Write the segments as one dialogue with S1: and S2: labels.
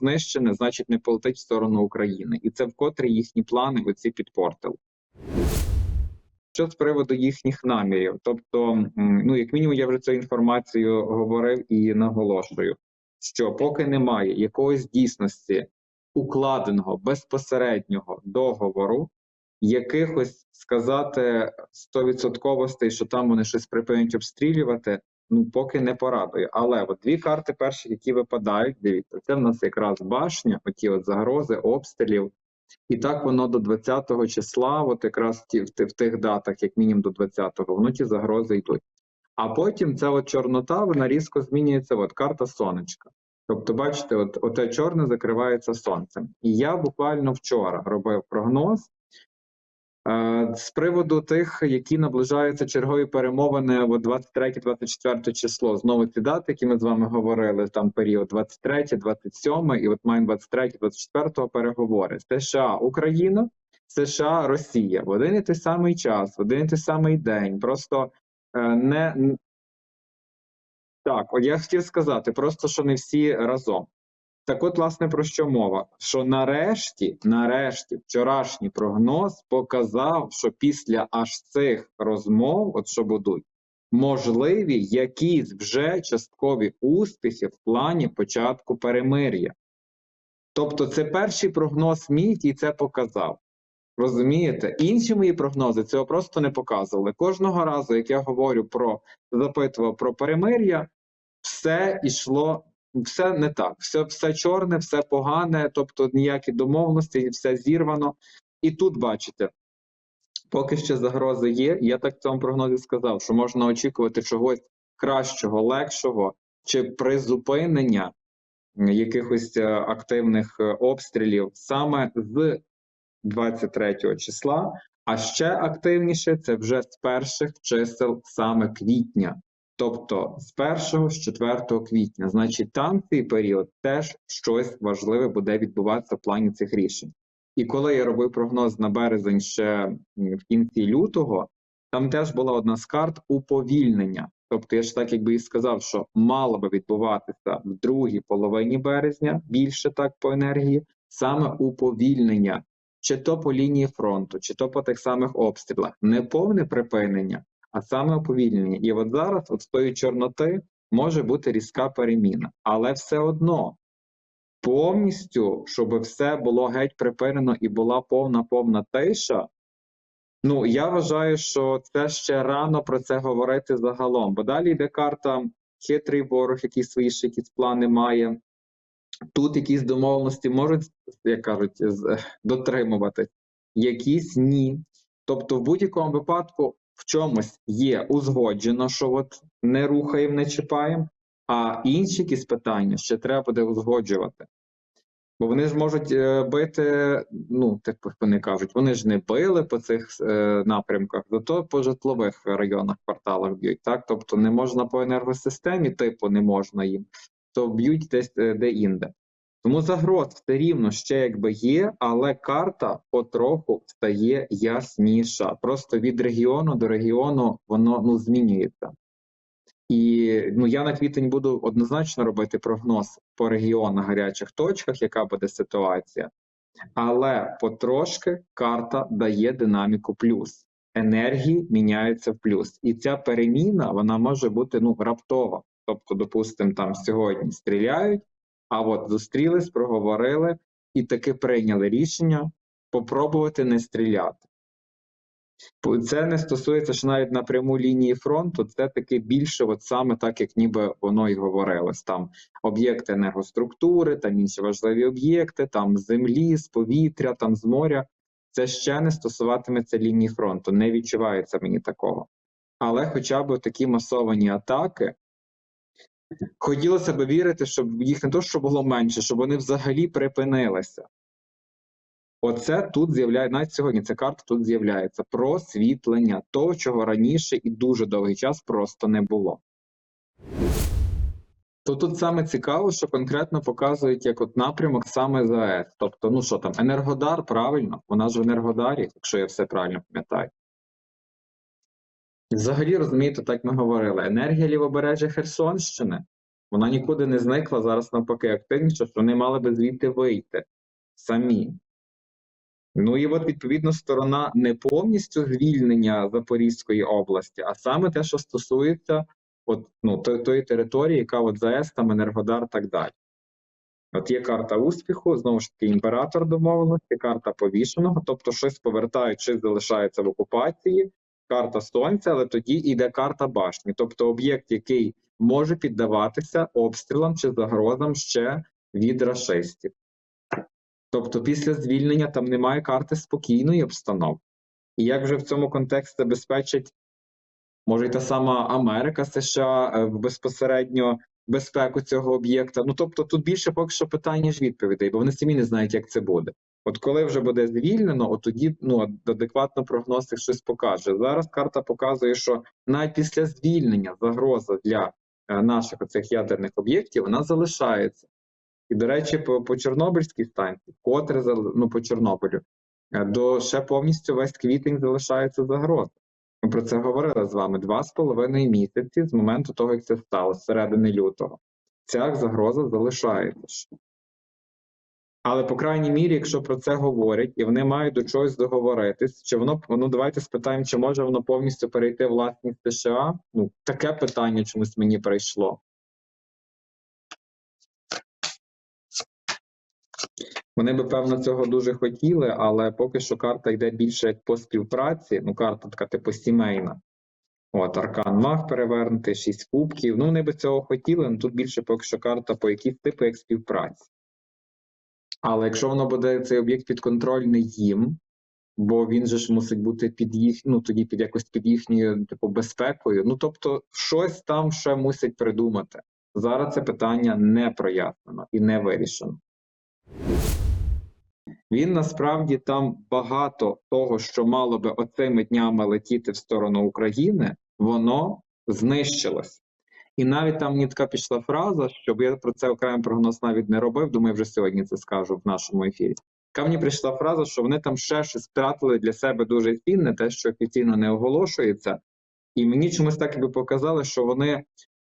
S1: знищене, значить не полетить в сторону України. І це вкотре їхні плани оці підпортили. Що з приводу їхніх намірів? Тобто, ну як мінімум, я вже цю інформацію говорив і наголошую, що поки немає якоїсь дійсності укладеного безпосереднього договору, якихось сказати стовідсотковостей, що там вони щось припинять обстрілювати, ну поки не порадує. Але от дві карти перші, які випадають, дивіться, це в нас якраз башня, оті от загрози, обстрілів. І так воно до 20-го числа, от якраз ті, в, в тих датах, як мінімум до 20-го, воно ті загрози йдуть. А потім ця от чорнота, вона різко змінюється, от карта сонечка. Тобто, бачите, от, оте чорне закривається сонцем. І я буквально вчора робив прогноз з приводу тих, які наближаються чергові перемовини от 23-24 число. Знову ці дати, які ми з вами говорили, там період 23, 27, і от маємо 23-24 переговори. США, Україна, США, Росія в один і той самий час, в один і той самий день. Просто е, не так, я хотів сказати, просто що не всі разом. Так от, власне, про що мова? Що нарешті, нарешті, вчорашній прогноз показав, що після аж цих розмов, от що будуть, можливі якісь вже часткові успіхи в плані початку перемир'я. Тобто, це перший прогноз мій, який це показав. Розумієте? Інші мої прогнози цього просто не показували. Кожного разу, як я говорю про запитував про перемир'я, все йшло, все не так, все, все чорне, все погане, тобто ніякі домовленості, все зірвано. І тут бачите, поки ще загрози є. Я так в цьому прогнозі сказав, що можна очікувати чогось кращого, легшого чи призупинення якихось е, активних е, обстрілів саме з 23 числа. А ще активніше це вже з перших чисел саме квітня. Тобто з 1 з 4 квітня, значить, там цей період теж щось важливе буде відбуватися в плані цих рішень. І коли я робив прогноз на березень ще в кінці лютого, там теж була одна з карт уповільнення. Тобто, я ж так якби і сказав, що мало би відбуватися в другій половині березня, більше так по енергії, саме уповільнення, чи то по лінії фронту, чи то по тих самих обстрілах, не повне припинення, а саме уповільнення. І от зараз, от з тої чорноти, може бути різка переміна, але все одно повністю, щоб все було геть припинено і була повна повна тиша. Ну, я вважаю, що це ще рано про це говорити загалом, бо далі йде карта хитрий ворог, який свої ще якісь плани має. Тут якісь домовленості можуть, як кажуть, з- дотримувати, якісь ні. Тобто, в будь-якому випадку в чомусь є узгоджено, що от не рухаємо, не чіпаємо, а інші якісь питання ще треба буде узгоджувати. Бо вони ж можуть е, бити, ну, так вони кажуть, вони ж не били по цих е, напрямках, зато по житлових районах, кварталах б'ють. Так? Тобто не можна по енергосистемі, типу не можна їм, то б'ють десь е, де-інде. Тому загроз все рівно ще якби є, але карта потроху стає ясніша. Просто від регіону до регіону воно ну, змінюється. І ну я на квітень буду однозначно робити прогноз по регіонах гарячих точках, яка буде ситуація. Але потрошки карта дає динаміку плюс. Енергії міняються в плюс. І ця переміна вона може бути ну раптова. Тобто, допустимо, там сьогодні стріляють, а от зустрілись, проговорили і таки прийняли рішення попробувати не стріляти. Це не стосується ж навіть напряму лінії фронту, це таки більше, от саме так, як ніби воно і говорилось. Там об'єкти енергоструктури, там інші важливі об'єкти, там з землі, з повітря, там з моря. Це ще не стосуватиметься лінії фронту. Не відчувається мені такого. Але хоча б такі масовані атаки. Хотілося б вірити, щоб їх не то, що було менше, щоб вони взагалі припинилися. Оце тут з'являється, навіть сьогодні ця карта тут з'являється просвітлення того, чого раніше і дуже довгий час просто не було. То тут саме цікаво, що конкретно показують як от напрямок саме ЗАЕС. Тобто, ну що там, Енергодар, правильно, вона ж в Енергодарі, якщо я все правильно пам'ятаю. І Взагалі, розумієте, так ми говорили, енергія лівобережжя Херсонщини Вона нікуди не зникла, зараз навпаки активніше, що вони мали би звідти вийти самі. Ну і от відповідно сторона не повністю звільнення Запорізької області, а саме те, що стосується от, ну, тої, тої території, яка от ЗАЕС, там Енергодар так далі. От є карта успіху, знову ж таки, імператор домовленості, карта повішеного, тобто щось повертають, щось залишається в окупації, карта сонця, але тоді йде карта башні, тобто об'єкт, який може піддаватися обстрілам чи загрозам ще від рашистів. Тобто після звільнення там немає карти спокійної обстановки. І як вже в цьому контексті забезпечить, може, й та сама Америка, США е, безпосередньо безпеку цього об'єкта. Ну тобто тут більше поки що питань, ніж відповідей, бо вони самі не знають, як це буде. От коли вже буде звільнено, от тоді ну, адекватно прогностик щось покаже. Зараз карта показує, що навіть після звільнення загроза для е, наших оцих ядерних об'єктів вона залишається. І, до речі, по, по Чорнобильській станції, котре ну, по Чорнобилю, е, до ще повністю весь квітень залишається загроза. Ми про це говорили з вами два з половиною місяці з моменту того, як це сталося, середини лютого. Ця загроза залишається. Але, по крайній мірі, якщо про це говорять і вони мають до чогось договоритись, чи воно ну давайте спитаємо, чи може воно повністю перейти в власність США? Ну, таке питання чомусь мені прийшло. Вони би, певно, цього дуже хотіли, але поки що карта йде більше як по співпраці. Ну, карта така, типу, сімейна. От, аркан маг перевернутий, шість кубків. Ну, вони би цього хотіли, але тут більше поки що карта по якійсь типу як співпраці. Але якщо воно буде цей об'єкт підконтрольний їм, бо він же ж мусить бути під їх, ну тоді під якось під їхньою типу безпекою. Ну тобто, щось там ще мусять придумати. Зараз це питання не прояснено і не вирішено. Він насправді там багато того, що мало би оцими днями летіти в сторону України, воно знищилось. І навіть там мені така пішла фраза, щоб я про це окремий прогноз навіть не робив. Думаю, вже сьогодні це скажу в нашому ефірі. Така мені прийшла фраза, що вони там ще щось втратили для себе дуже цінне, те, що офіційно не оголошується. І мені чомусь так якби показали, що вони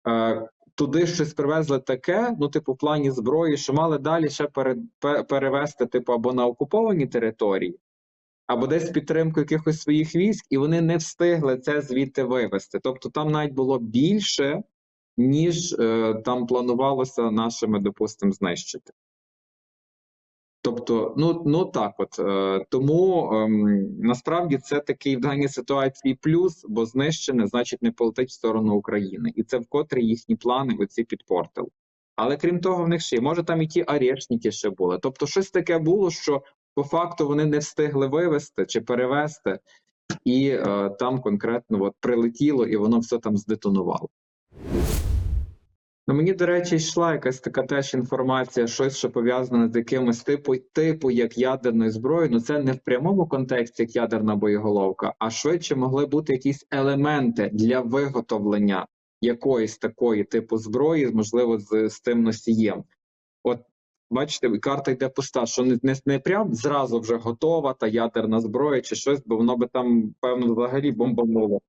S1: е, туди щось привезли таке, ну, типу, в плані зброї, що мали далі ще пере, пе- перевезти, типу, або на окуповані території, або десь підтримку якихось своїх військ, і вони не встигли це звідти вивезти. Тобто там навіть було більше, ніж е, там планувалося нашими, допустимо, знищити. Тобто, ну, ну так от. Е, тому ем, насправді це такий в даній ситуації плюс, бо знищене, значить, не полетить в сторону України. І це вкотре їхні плани оці підпортили. Але крім того, в них ще. Може там і ті арешники ще були. Тобто, щось таке було, що по факту вони не встигли вивезти чи перевезти, і е, там конкретно от прилетіло, і воно все там здетонувало. Ну, мені, до речі, йшла якась така теж інформація, щось, що пов'язане з якимось типу, типу як ядерною зброєю. Ну це не в прямому контексті як ядерна боєголовка, а швидше могли бути якісь елементи для виготовлення якоїсь такої типу зброї, можливо, з, з тим носієм. От бачите, карта йде пуста, що не, не, не прям зразу вже готова та ядерна зброя чи щось, бо воно би там, певно, взагалі бомбануло.